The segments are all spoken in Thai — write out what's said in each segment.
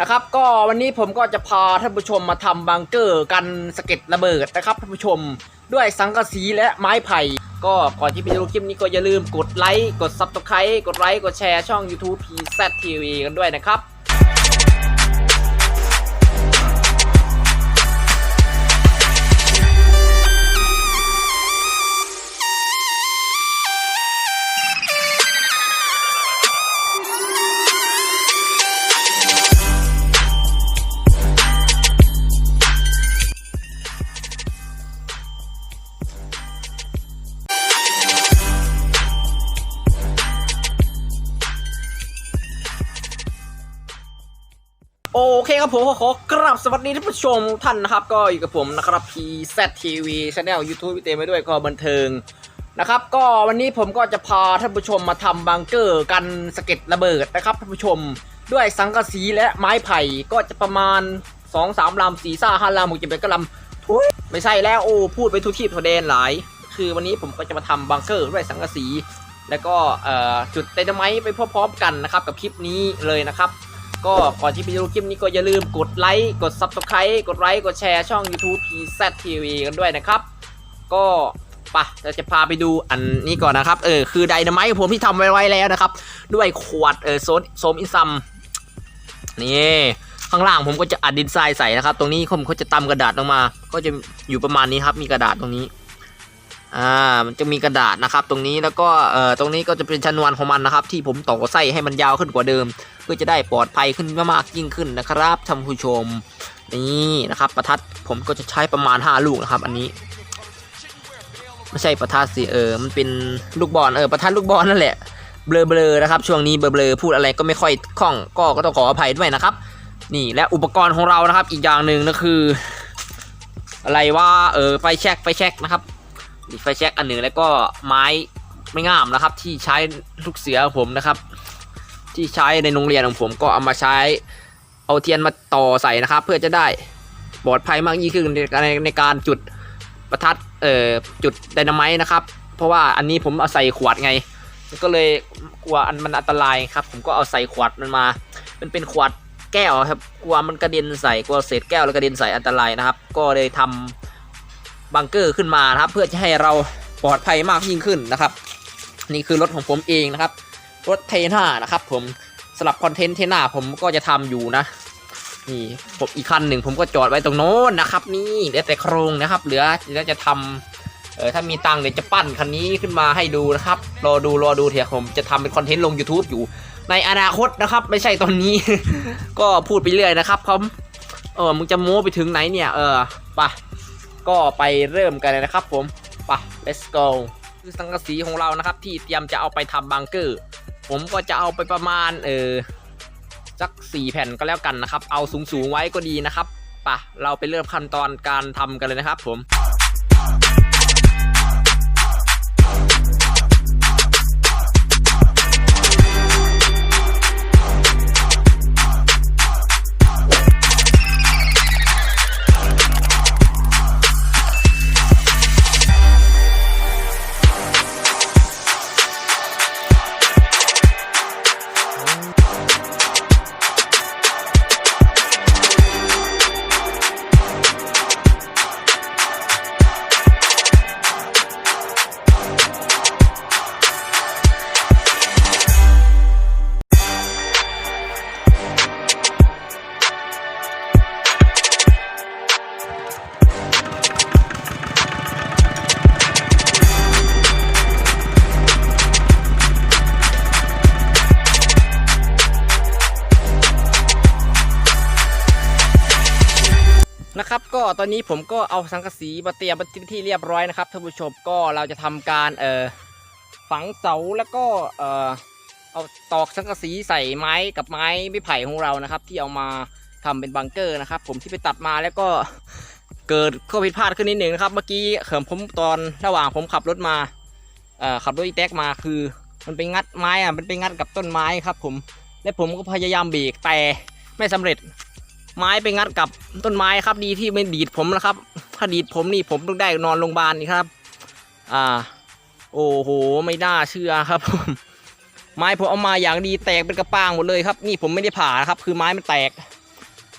นะครับก็วันนี้ผมก็จะพาท่านผู้ชมมาทำบังเกอร์กันสะเก็ดระเบิดนะครับท่านผู้ชมด้วยสังกะสีและไม้ไผ่ ก็ก่อนที่ไปดูคลิปนี้ก็อย่าลืมกดไลค์กดซับสไครต์กดไลค์กดแชร์ช่อง YouTube PZTV กันด้วยนะครับ โอเคครับผมขอกราบสวัสดีท่านผู้ชมท่านนะครับ ก็อยู่กับผมนะครับ PZTV Channel YouTube เต็มไปด้วยก็บันเทิงนะครับ ก็วันนี้ผมก็จะพาท่านผู้ชมมาทำบังเกอร์กันสะเก็ดระเบิดนะครับท่านผู้ชมด้วยสังกะสีและไม้ไผ่ก็จะประมาณ 2 3ลำ4ซ่า5ลำหกเจ็ดแปดก็ลำทุยไม่ใช่แล้วโอ้พูดไปทุกที่ทุกแดนหลาย คือวันนี้ผมก็จะมาทำบังเกอร์ด้วยสังกะสี แล้วก็จุดไดนาไมต์ไปพร้อมๆกันนะครับกับคลิปนี้เลยนะครับ ก็ก่อนที่ไปดูคลิปนี้ก็อย่าลืมกดไลค์ กด Subscribe กดไลค์ กดแชร์ช่อง YouTube PZTV กันด้วยนะครับ ก็ปะเราจะพาไปดูอันนี้ก่อนนะครับ เออ คือไดนาไมต์ผมที่ทำไว้ไวแล้วนะครับ ด้วยขวด เออโซนโซมอินซัม นี่ข้างล่างผมก็จะอัดดินทรายใส่นะครับ ตรงนี้ผมก็จะตำกระดาษลงมา ก็จะอยู่ประมาณนี้ครับ มีกระดาษตรงนี้ อ่ามันจะมีกระดาษนะครับ ตรงนี้แล้วก็เอ่อตรงนี้ก็จะเป็นชนวนของมันนะครับ ที่ผมต่อไส้ให้มันยาวขึ้นกว่าเดิม เพื่อจะได้ปลอดภัยขึ้นมากยิ่งขึ้นนะครับท่านผู้ชมนี่นะครับ ประทัดผมก็จะใช้ประมาณ 5 ลูกนะครับ อันนี้ไม่ใช่ประทัดสิเออมันเป็นลูกบอลเออประทัดลูกบอลนั่นแหละเบลอๆนะครับ ช่วงนี้เบลอๆพูดอะไรก็ไม่ค่อยคล่องก็ก็ต้องขออภัยด้วยนะครับ นี่และอุปกรณ์ของเรานะครับ อีกอย่างหนึ่งก็คือ อะไรว่าเออไฟแช็กไฟแช็กนะครับ ไฟแช็กอันหนึ่งแล้วก็ไม้ไม่งามนะครับ ที่ใช้ลูกเสือของผมนะครับ ที่ใช้ในโรงเรียนของผมก็เอามาใช้เอาเทียนมาต่อใส่นะครับ เพื่อจะได้ปลอดภัยมากยิ่งขึ้นในในในการจุดประทัดเอ่อจุดไดนาไมต์นะครับ เพราะว่าอันนี้ผมเอาใส่ขวดไง ก็เลยกลัวอันมันอันตรายครับ ผมก็เอาใส่ขวดมันมา มันเป็นขวดแก้วครับกลัวมันกระเด็นใส่กลัวเศษแก้วแล้วกระเด็นใส่อันตรายนะครับ ก็เลยทำ บังเกอร์ขึ้นมานะครับ เพื่อจะให้เราปลอดภัยมากยิ่งขึ้นนะครับ นี่คือรถของผมเองนะครับ รถเทน่านะครับ ผมสำหรับคอนเทนต์เทน่าผมก็จะทำอยู่นะนี่ผมอีกคันหนึ่งผมก็จอดไว้ตรงโน้นนะครับ นี่เหลือแต่โครงนะครับ เหลือเหลือจะทำเออถ้ามีตังค์เดี๋ยวจะปั้นคันนี้ขึ้นมาให้ดูนะครับรอดูรอดูเถอะผมจะทำเป็นคอนเทนต์ลง YouTube อยู่ ในอนาคตนะครับ ไม่ใช่ตอนนี้ ก็พูดไปเรื่อยนะครับผมเออมึงจะโม้ไปถึงไหนเนี่ย เออไปะ ก็ไปเริ่มกันเลยนะครับผมปะ let's go คือสังกะสีของเรานะครับ ที่เตรียมจะเอาไปทำบังเกอร์ ผมก็จะเอาไปประมาณเออสักสี่แผ่นก็แล้วกันนะครับ เอาสูงๆไว้ก็ดีนะครับปะเราไปเริ่มขั้นตอนการทำกันเลยนะครับผม ก็ตอนนี้ผมก็เอาสังกะสีมาเตรียมเป็นที่เรียบร้อยนะครับท่านผู้ชมก็เราจะทำการเอ่อฝังเสาแล้วก็เอ่อเอาตอกสังกะสีใส่ไม้กับไม้ไม้ไผ่ของเรานะครับ ที่เอามาทำเป็นบังเกอร์นะครับ ผมที่ไปตัดมาแล้วก็เกิดข้อผิดพลาดขึ้นนิดหนึ่งนะครับ เมื่อกี้เขิมผมตอนระหว่างผมขับรถมาเอ่อขับรถอีแท็กมาคือ มันไปงัดไม้อะมันไปงัดกับต้นไม้ครับ ผมและผมก็พยายามเบรกแต่ไม่สำเร็จ ไม้ไปงัดกับต้นไม้ครับดีที่ไม่ดีดผมนะครับ ถ้าดีดผมนี่ผมต้องได้นอนโรงพยาบาลนี่ครับ อ่า โอ้โห ไม่น่าเชื่อครับผมไม้ผมเอามาอย่างดีแตกเป็นกระป้างหมดเลยครับ นี่ผมไม่ได้ผ่านะครับ คือไม้มันแตก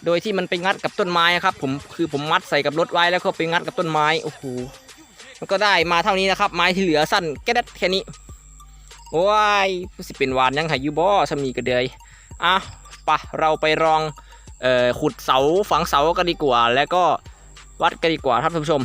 โดยที่มันไปงัดกับต้นไม้ครับ ผมคือผมมัดใส่กับรถไว้แล้วก็ไปงัดกับต้นไม้โอ้โหมันก็ได้มาเท่านี้นะครับ ไม้ที่เหลือสั้นแค่นั้นแค่นี้โอ้ยสิเป็นวานยังไงยูบอสมีกระเดยอะปะเราไปลอง ขุดเสาฝังเสากันดีกว่า แล้วก็วัดกันดีกว่าครับท่านผู้ชม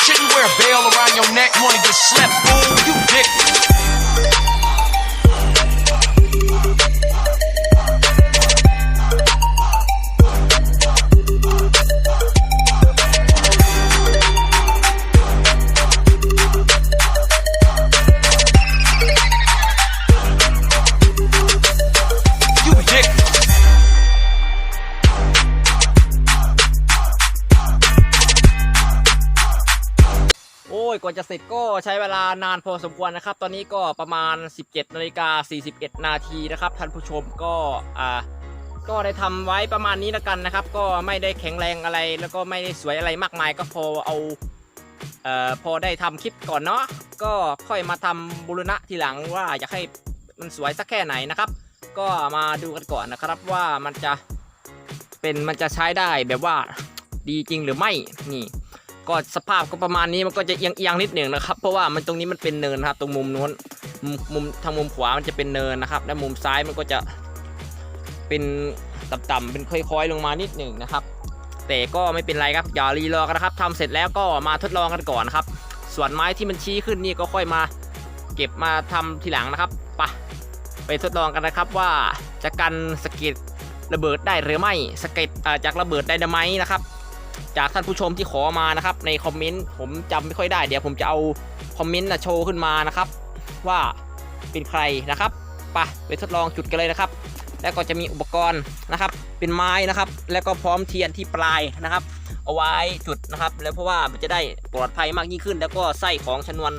Shouldn't wear a veil around your neck. Wanna get slept, ยกว่าจะเสร็จก็ใช้เวลานานพอสมควรนะครับ ตอนนี้ก็ประมาณ 17นาฬิกา41 นาทีนะครับท่านผู้ชมก็อ่าก็ได้ทำไว้ประมาณนี้แล้วกันนะครับ ก็ไม่ได้แข็งแรงอะไร แล้วก็ไม่ได้สวยอะไรมากมายก็พอเอาเอ่อพอได้ทำคลิปก่อนเนาะก็ค่อยมาทำบูรณะทีหลังว่าอยากให้มันสวยสักแค่ไหนนะครับ ก็มาดูกันก่อนนะครับว่ามันจะเป็นมันจะใช้ได้แบบว่าดีจริงหรือไม่นี่ ก็สภาพก็ประมาณนี้มันก็จะเอียงเอียงๆนิดหนึ่งนะครับ เพราะว่ามันตรงนี้มันเป็นเนินครับ ตรงมุมนู้นมุมทางมุมขวามันจะเป็นเนินนะครับ และมุมซ้ายมันก็จะเป็นต่ำๆเป็นค่อยๆลงมานิดหนึ่งนะครับ แต่ก็ไม่เป็นไรครับอย่ารีรอกันนะครับทำเสร็จแล้วก็มาทดลองกันก่อนนะครับ ส่วนไม้ที่มันชี้ขึ้นนี่ก็ค่อยมา เก็บมาทำทีหลังนะครับไปะไปทดลองกันนะครับว่าจะกันสะเก็ดระเบิดได้หรือไม่สะเก็ดจากระเบิดไดนาไมนะครับ จากท่านผู้ชมที่ขอมานะครับ ในคอมเมนต์ผมจำไม่ค่อยได้เดี๋ยวผมจะเอาคอมเมนต์นะโชว์ขึ้นมานะครับ ว่าเป็นใครนะครับไปไปทดลองจุดกันเลยนะครับ แล้วก็จะมีอุปกรณ์นะครับ เป็นไม้นะครับ แล้วก็พร้อมเทียนที่ปลายนะครับ เอาไว้จุดนะครับ แล้วเพราะว่ามันจะได้ปลอดภัยมากยิ่งขึ้น แล้วก็ไส้ของชนวน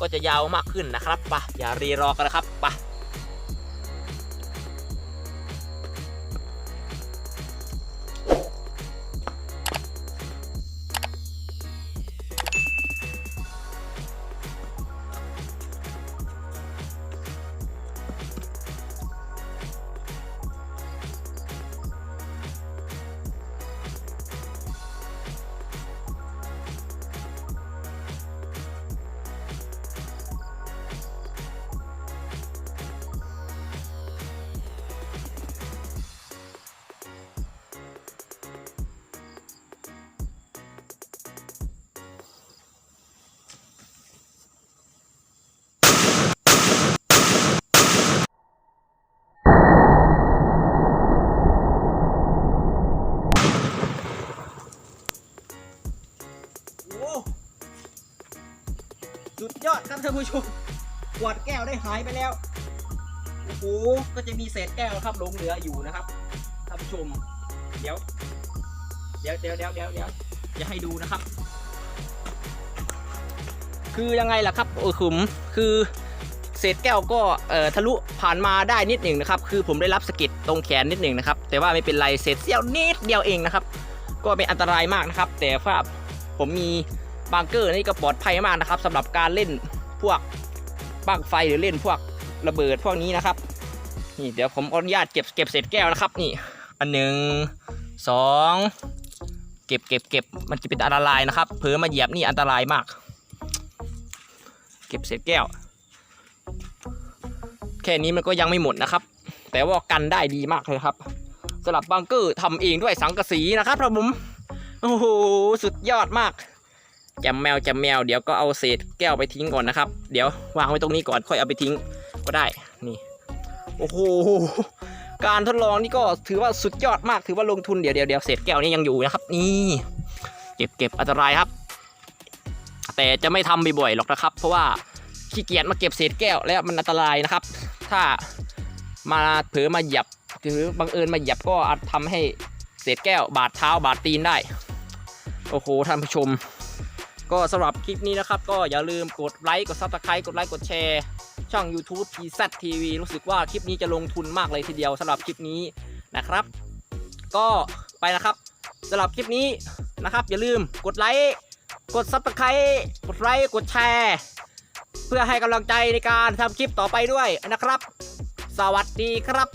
ก็จะยาวมากขึ้นนะครับไปอย่ารีรอกันนะครับไปโยอดครับท่านผู้ชมขวดแก้วได้หายไปแล้วโอ้โหก็จะมีเศษแก้วครับหลงเหลืออยู่นะครับท่านผู้ชม เดี๋ยว เดี๋ยวเดี๋ยวเดี๋ยวเดี๋ยวเดี๋ยวจะให้ดูนะครับ คือยังไงล่ะครับเออขุมคือเศษแก้วก็เอ่อทะลุผ่านมาได้นิดหนึ่งนะครับ คือผมได้รับสะกิดตรงแขนนิดหนึ่งนะครับ แต่ว่าไม่เป็นไรเศษเสี้ยวนิดเดียวเองนะครับ ก็เป็นอันตรายมากนะครับ แต่ว่าผมมี บังเกอร์นี่ก็ปลอดภัยมากนะครับสำหรับการเล่นพวกบังไฟหรือเล่นพวกระเบิดพวกนี้นะครับ นี่เดี๋ยวผมอนุญาตเก็บเก็บเศษแก้วนะครับ นี่ อันหนึ่งสองเก็บเก็บเก็บมันจะเป็นอันตรายนะครับ เผลอมาเหยียบนี่อันตรายมาก เก็บเศษแก้ว แค่นี้มันก็ยังไม่หมดนะครับ แต่ว่ากันได้ดีมากเลยครับสำหรับบังเกอร์ทำเองด้วยสังกะสีนะครับครับผมโอ้โห สุดยอดมาก จมแมวจมแมวเดี๋ยวก็เอาเศษแก้วไปทิ้งก่อนนะครับ เดี๋ยววางไว้ตรงนี้ก่อนค่อยเอาไปทิ้งก็ได้นี่โอ้โหการทดลองนี่ก็ถือว่าสุดยอดมากถือว่าลงทุนเดี๋ยวเดี๋ยวเดี๋ยวเศษแก้วนี่ยังอยู่นะครับนี่เก็บเก็บอันตรายครับ แต่จะไม่ทำบ่อยๆหรอกนะครับ เพราะว่าขี้เกียจมาเก็บเศษแก้วแล้วมันอันตรายนะครับ ถ้ามาเผลอมาหยียบหรือบังเอิญมาหยียบก็อาจทำให้เศษแก้วบาดเท้าบาดตีนได้ โอ้โหท่านผู้ชม ก็สำหรับคลิปนี้นะครับ ก็อย่าลืมกดไลค์กดซับสไครต์กดไลค์กดแชร์ ช่อง YouTube PZ TV รู้สึกว่าคลิปนี้จะลงทุนมากเลยทีเดียวสำหรับคลิปนี้นะครับ ก็ไปนะครับสำหรับคลิปนี้นะครับ อย่าลืมกดไลค์กดซับสไครต์กดไลค์กดแชร์ เพื่อให้กำลังใจในการทำคลิปต่อไปด้วยนะครับ สวัสดีครับ